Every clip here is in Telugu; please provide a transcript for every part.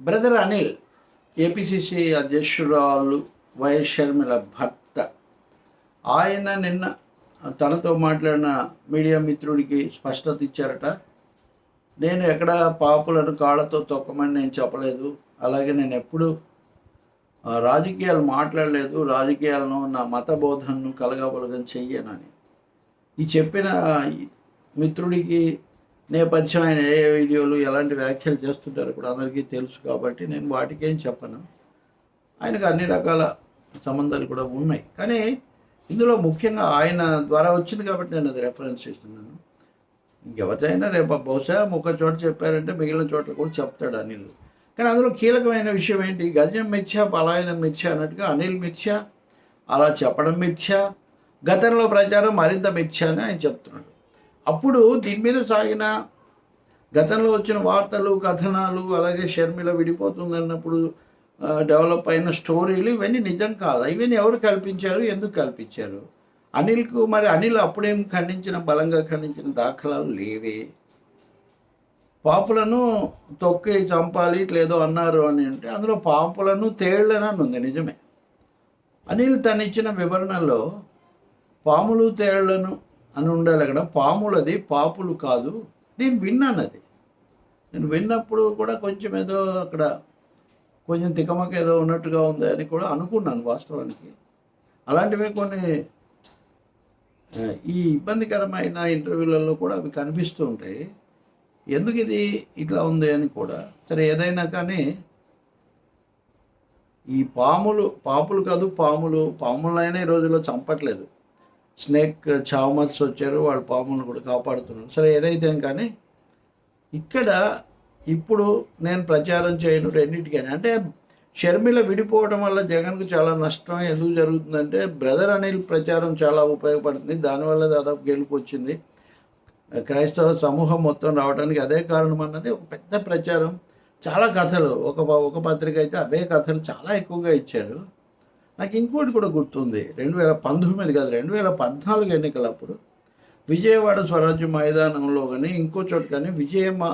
బ్రదర్ అనిల్ ఏపీసీసీ అధ్యక్షురాలు వైఎస్ షర్మిల భర్త. ఆయన నిన్న తనతో మాట్లాడిన మీడియా మిత్రుడికి స్పష్టత ఇచ్చారట. నేను ఎక్కడ పాపులను కాళ్ళతో తొక్కమని నేను చెప్పలేదు. అలాగే నేను ఎప్పుడు రాజకీయాలు మాట్లాడలేదు. రాజకీయాలను నా మత బోధనను కలగబలగం చెయ్యనని. ఈ చెప్పిన మిత్రుడికి నేపథ్యం ఆయన ఏ వీడియోలు ఎలాంటి వ్యాఖ్యలు చేస్తుంటారో కూడా అందరికీ తెలుసు కాబట్టి నేను వాటికేం చెప్పను. ఆయనకు అన్ని రకాల సంబంధాలు కూడా ఉన్నాయి. కానీ ఇందులో ముఖ్యంగా ఆయన ద్వారా వచ్చింది కాబట్టి నేను అది రెఫరెన్స్ చేస్తున్నాను. ఎవరైనా రేపు బహుశా ఒక చోట చెప్పారంటే మిగిలిన చోట్ల కూడా చెప్తాడు అనిల్. కానీ అందులో కీలకమైన విషయం ఏంటి? గజం మిథ్య పలాయనం మిథ్య అన్నట్టుగా అనిల్ మిథ్య అలా చెప్పడం మిథ్య గతంలో ప్రచారం మరింత మిథ్య అని ఆయన చెప్తున్నాడు. అప్పుడు దీని మీద సాగిన గతంలో వచ్చిన వార్తలు కథనాలు అలాగే షర్మిల విడిపోతుంది అన్నప్పుడు డెవలప్ అయిన స్టోరీలు ఇవన్నీ నిజం కాదు? ఇవన్నీ ఎవరు కల్పించారు? ఎందుకు కల్పించారు? అనిల్కు మరి అనిల్ అప్పుడేం ఖండించిన బలంగా ఖండించిన దాఖలాలు లేవే. పాపులను తొక్కి చంపాలి ఇట్లేదో అన్నారు అని అంటే అందులో పాపులను తేళ్ళను ఉంది నిజమే. అనిల్ తను ఇచ్చిన వివరణలో పాములు తేళ్ళను అని ఉండాలి అక్కడ. పాములది పాపులు కాదు. నేను విన్నాను అది. నేను విన్నప్పుడు కూడా కొంచెం ఏదో అక్కడ కొంచెం తికమక ఏదో ఉన్నట్టుగా ఉంది అని కూడా అనుకున్నాను వాస్తవానికి. అలాంటివే కొన్ని ఈ ఇబ్బందికరమైన ఇంటర్వ్యూలలో కూడా అవి కనిపిస్తూ ఉంటాయి. ఎందుకు ఇది ఇట్లా ఉంది అని కూడా. సరే ఏదైనా కానీ ఈ పాములు పాపులు కాదు పాములు పాములైనా ఈ రోజుల్లో చంపట్లేదు. స్నేక్ చావమర్స్ వచ్చారు వాళ్ళు పాములను కూడా కాపాడుతున్నారు. సరే ఏదైతే కానీ ఇక్కడ ఇప్పుడు నేను ప్రచారం చేయను రెండింటికైనా. అంటే షర్మిల విడిపోవడం వల్ల జగన్కు చాలా నష్టం ఎందుకు జరుగుతుందంటే బ్రదర్ అనిల్ ప్రచారం చాలా ఉపయోగపడుతుంది. దానివల్ల దాదాపు గెలుపు వచ్చింది. క్రైస్తవ సమూహం మొత్తం రావడానికి అదే కారణం అన్నది ఒక పెద్ద ప్రచారం. చాలా కథలు ఒక ఒక పత్రిక అయితే అవే కథలు చాలా ఎక్కువగా ఇచ్చారు. నాకు ఇంకోటి కూడా గుర్తుంది. రెండు వేల పంతొమ్మిది కాదు రెండు వేల పద్నాలుగు ఎన్నికలప్పుడు విజయవాడ స్వరాజ్య మైదానంలో కానీ ఇంకో చోట కానీ విజయమ్మ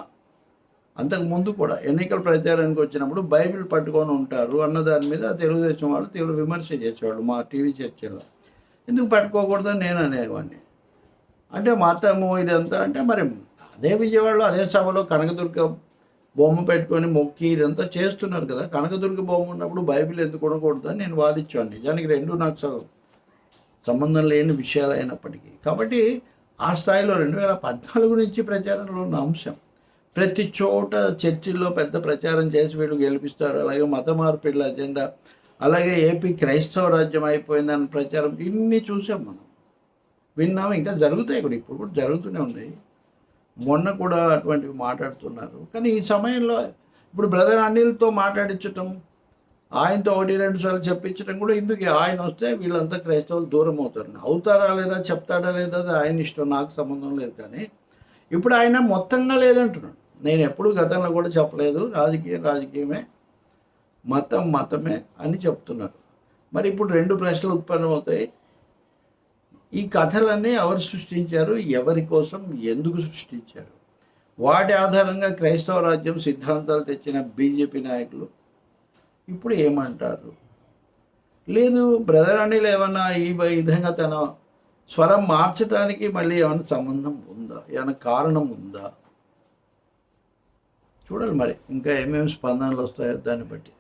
అంతకు ముందు కూడా ఎన్నికల ప్రచారానికి వచ్చినప్పుడు బైబిల్ పట్టుకొని ఉంటారు అన్న దాని మీద తెలుగుదేశం వాళ్ళు తీవ్ర విమర్శ చేసేవాళ్ళు మా టీవీ చర్చలో. ఎందుకు పట్టుకోకూడదని నేను అనేవాడిని. అంటే మతము ఇదంతా అంటే మరి అదే విజయవాడలో అదే సభలో కనకదుర్గ బొమ్మ పెట్టుకొని మొక్కి ఇదంతా చేస్తున్నారు కదా. కనకదుర్గ బొమ్మ ఉన్నప్పుడు బైబిల్ ఎందుకు ఉండకూడదు అని నేను వాదించాను. నిజానికి రెండు నాకు స- సంబంధం లేని విషయాలు అయినప్పటికీ. కాబట్టి ఆ స్థాయిలో రెండు వేల పద్నాలుగు నుంచి ప్రచారంలో ఉన్న అంశం ప్రతి చోట చర్చిల్లో పెద్ద ప్రచారం చేసి వీళ్ళు గెలిపిస్తారు. అలాగే మత మార్పిళ్ళ అజెండా అలాగే ఏపీ క్రైస్తవ రాజ్యం అయిపోయిందని ప్రచారం ఇన్ని చూసాం మనం. విన్నాం ఇంకా జరుగుతాయి కూడా. ఇప్పుడు కూడా జరుగుతూనే ఉన్నాయి మొన్న కూడా అటువంటివి మాట్లాడుతున్నారు. కానీ ఈ సమయంలో ఇప్పుడు బ్రదర్ అనిల్తో మాట్లాడించటం ఆయనతో ఒకటి రెండు సార్లు చెప్పించడం కూడా ఇందుకే. ఆయన వస్తే వీళ్ళంతా క్రైస్తవులు దూరం అవుతారు. అవుతారా లేదా చెప్తాడా లేదా అది ఆయన ఇష్టం నాకు సంబంధం లేదు కానీ ఇప్పుడు ఆయన మొత్తంగా లేదంటున్నాడు. నేను ఎప్పుడు గతంలో కూడా చెప్పలేదు. రాజకీయం రాజకీయమే మతం మతమే అని చెప్తున్నారు. మరి ఇప్పుడు రెండు ప్రశ్నలు ఉత్పన్నమవుతాయి. ఈ కథలన్నీ ఎవరు సృష్టించారు? ఎవరి కోసం ఎందుకు సృష్టించారు? వాటి ఆధారంగా క్రైస్తవ రాజ్యం సిద్ధాంతాలు తెచ్చిన బీజేపీ నాయకులు ఇప్పుడు ఏమంటారు? లేదు బ్రదర్ అనిల్ ఏమన్నా ఈ విధంగా తన స్వరం మార్చడానికి మళ్ళీ ఏమైనా సంబంధం ఉందా? ఏమైనా కారణం ఉందా? చూడాలి మరి. ఇంకా ఏమేమి స్పందనలు వస్తాయో దాన్ని బట్టి.